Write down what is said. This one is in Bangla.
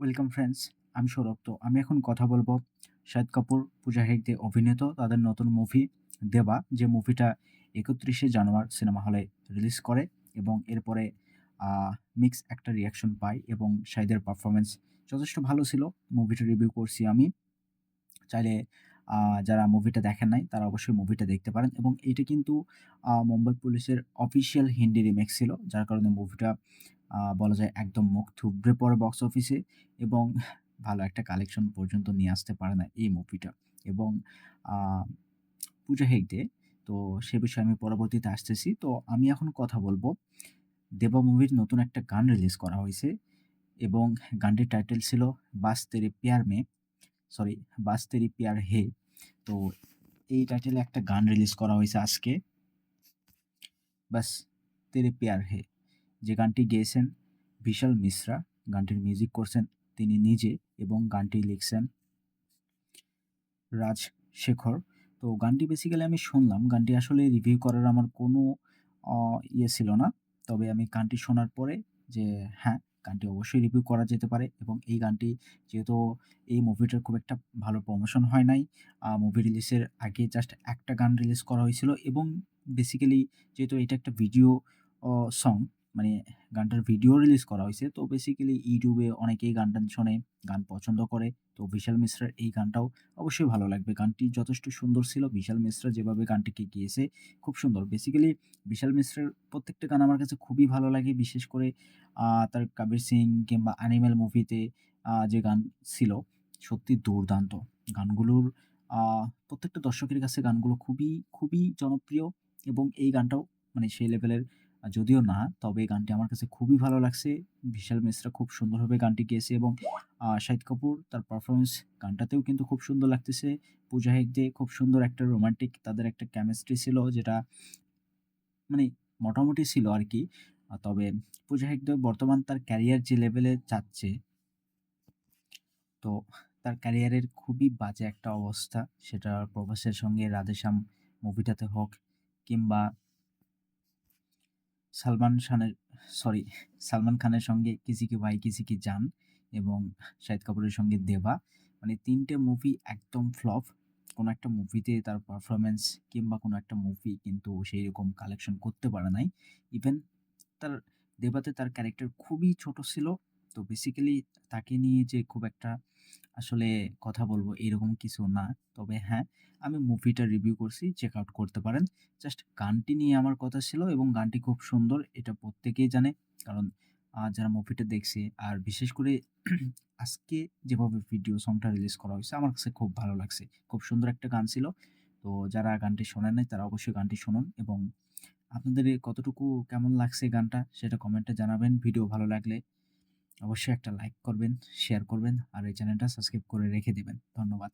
ওয়েলকাম ফ্রেন্ডস আমি সৌরভ তো আমি এখন কথা বলব শাহিদ কাপুর পূজা হেগদে অভিনীত তাদের নতুন মুভি দেবা, যে মুভিটা একত্রিশে জানুয়ারি সিনেমা হলে রিলিজ করে এবং এরপরে মিক্স একটা রিয়াকশন পাই এবং শাহিদের পারফরমেন্স যথেষ্ট ভালো ছিল। মুভিটা রিভিউ করছি আমি। চাইলে যারা মুভিটা দেখেন নাই, তারা অবশ্যই মুভিটা দেখতে পারেন এবং এটা কিন্তু মুম্বাই পুলিশের অফিসিয়াল হিন্দি রিমেক ছিল, যার কারণে মুভিটা বলা যায় একদম মুখ থুবড়ে পড়ে বক্স অফিসে এবং ভালো একটা কালেকশন পর্যন্ত নিয়ে আসতে পারে না এই মুভিটা এবং পূজা হেগডে, তো সে বিষয়ে আমি পরবর্তীতে আসতেছি। তো আমি এখন কথা বলব, দেবা মুভির নতুন একটা গান রিলিজ করা হয়েছে এবং গানটির টাইটেল ছিল বাস তেরে পিয়ার মে সরি বাস তেরি পিয়ার হে। তো এই টাইটেলে একটা গান রিলিজ করা হয়েছে আজকে, বাস তেরে পিয়ার হে। যে গানটি গেয়েছেন বিশাল মিশ্রা, গানটির মিউজিক করছেন তিনি নিজে এবং গানটি লিখছেন রাজ শেখর। তো গানটি বেসিক্যালি আমি শুনলাম, গানটি আসলে রিভিউ করার আমার কোনো ইয়ে ছিল না। তবে আমি গানটি শোনার পরে যে হ্যাঁ গানটি অবশ্যই রিভিউ করা যেতে পারে এবং এই গানটি যেহেতু এই মুভিটার খুব একটা ভালো প্রমোশন হয় নাই মুভি রিলিজের আগে জাস্ট একটা গান রিলিজ করা হয়েছিল এবং বেসিক্যালি যেহেতু এটা একটা ভিডিও সং মানে গানটার ভিডিও রিলিজ করা হয়েছে। তো বেসিক্যালি ইউটিউবে অনেকেই গান টান শোনে, গান পছন্দ করে। তো বিশাল মিশ্রার এই গানটাও অবশ্যই ভালো লাগবে। গানটি যথেষ্ট সুন্দর ছিল। বিশাল মিশ্রা যেভাবে গানটিকে গিয়েছে, খুব সুন্দর। বেসিক্যালি বিশাল মিশ্রের প্রত্যেকটা গান আমার কাছে খুবই ভালো লাগে। বিশেষ করে তার কাবির সিং কিংবা অ্যানিমেল মুভিতে যে গান ছিল, সত্যি দুর্দান্ত। গানগুলোর প্রত্যেকটা দর্শকের কাছে গানগুলো খুবই খুবই জনপ্রিয় এবং এই গানটাও মানে সেই লেভেলের যদিও না, তবে গানটি আমার কাছে খুবই ভালো লাগছে। বিশাল মিশ্রা খুব সুন্দরভাবে গানটি গেয়েছে এবং শাহিদ কাপুর তার পারফরমেন্স গানটাতেও কিন্তু খুব সুন্দর লাগতেছে। পূজা হেগদে খুব সুন্দর একটা রোমান্টিক তাদের একটা কেমিস্ট্রি ছিল যেটা মানে মোটামুটি ছিল আর কি। তবে পূজা হেগদে বর্তমান তার ক্যারিয়ার যে লেভেলে যাচ্ছে, তো তার ক্যারিয়ারের খুবই বাজে একটা অবস্থা। সেটা প্রভাসের সঙ্গে রাধেশ্যাম মুভিটাতে হোক কিংবা সালমান খানের সরি সালমান খানের সঙ্গে কিসি কি ভাই, কিসি কি জান এবং শাহিদ কাপুরের সঙ্গে দেবা মানে তিনটে মুভি একদম ফ্লপ কোনো একটা মুভিতে তার পারফরমেন্স কিংবা কোনো একটা মুভি কিন্তু সেই রকম কালেকশন করতে পারে নাই। ইভেন তার দেবাতে তার ক্যারেক্টার খুবই ছোট ছিল। তো বেসিক্যালি তাকে নিয়ে যে খুব একটা আসলে কথা বলব এরকম কিছু না। তবে হ্যাঁ আমি মুভিটা রিভিউ করছি চেক আউট করতে পারেন। জাস্ট গানটি নিয়ে আমার কথা ছিল এবং গানটি খুব সুন্দর, এটা প্রত্যেকেই জানে। কারণ যারা মুভিটা দেখছে, আর বিশেষ করে আজকে যেভাবে ভিডিও সংটা রিলিজ করা হয়েছে, আমার কাছে খুব ভালো লাগছে। খুব সুন্দর একটা গান ছিল। তো যারা গানটি শোনেন নাই, তারা অবশ্যই গানটি শুনুন এবং আপনাদের কতটুকু কেমন লাগছে গানটা, সেটা কমেন্টে জানাবেন। ভিডিও ভালো লাগলে অবশ্যই একটা লাইক করবেন শেয়ার করবেন আর এই চ্যানেলটা সাবস্ক্রাইব করে রেখে দেবেন। ধন্যবাদ।